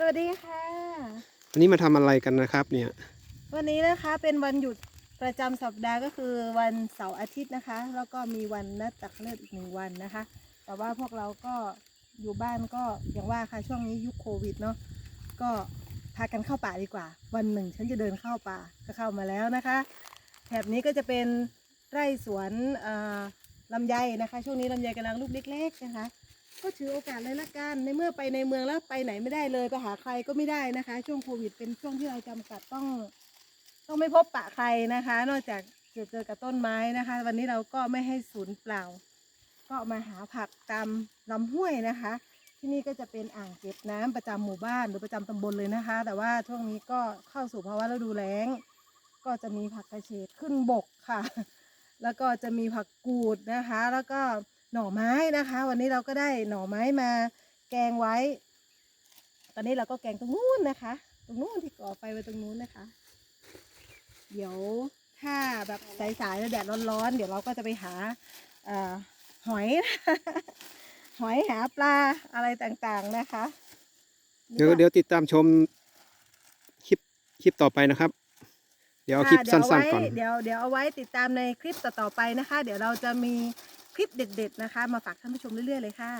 สวัสดีค่ะ วันนี้มาทำอะไรกันนะครับเนี่ย วันนี้นะคะเป็นวันหยุดประจำสัปดาห์ก็คือวันเสาร์อาทิตย์นะคะ แล้วก็มีวันนัดตักเลิกอีกหนึ่งวันนะคะ แต่ว่าพวกเราก็อยู่บ้านก็อย่างว่าค่ะช่วงนี้ยุคโควิดเนาะก็พากันเข้าป่าดีกว่า วันหนึ่งฉันจะเดินเข้าป่าก็เข้ามาแล้วนะคะแถบนี้ก็จะเป็นไร่สวนเอ่อลำไยนะคะ ช่วงนี้ลำไยกำลังลูกเล็กๆนะคะ ก็ถือโอกาสเลยละกัน ในเมื่อไปในเมืองแล้วไปไหนไม่ได้เลยไปหาใครก็ไม่ได้นะคะ ช่วงโควิดเป็นช่วงที่เราจำกัดต้อง ต้องไม่พบปะใครนะคะ นอกจากเจอเจอกับต้นไม้นะคะ วันนี้เราก็ไม่ให้สูญเปล่า ก็มาหาผักตามลำห้วยนะคะ ที่นี่ก็จะเป็นอ่างเก็บน้ำประจำหมู่บ้านหรือประจำตำบลเลยนะคะ แต่ว่าช่วงนี้ก็เข้าสู่ภาวะฤดูแล้ง ก็จะมีผักกระเฉดขึ้นบกค่ะ แล้วก็จะมีผักกูดนะคะ แล้วก็ หน่อไม้นะคะ วันนี้เราก็ได้หน่อไม้มาแกงไว้ ตอนนี้เราก็แกงตรงนู้นนะคะ ตรงนู้นที่ก่อไฟไว้ตรงนู้นนะคะ เดี๋ยวถ้าแบบสายๆแล้วแดดร้อนๆเดี๋ยวเราก็จะไปหาเอ่อหอย หอยหาปลาอะไรต่างๆนะคะ เดี๋ยวเดี๋ยวติดตามชมคลิปคลิปต่อไปนะครับ เดี๋ยวเอาคลิปค่ะสั้นๆก่อน เดี๋ยวเดี๋ยวเอาไว้ติดตามในคลิปต่อๆไปนะคะ เดี๋ยวเราจะมีค ลิปเด็ด ๆ นะคะ มาฝากท่านผู้ชมเรื่อย ๆ เลยค่ะ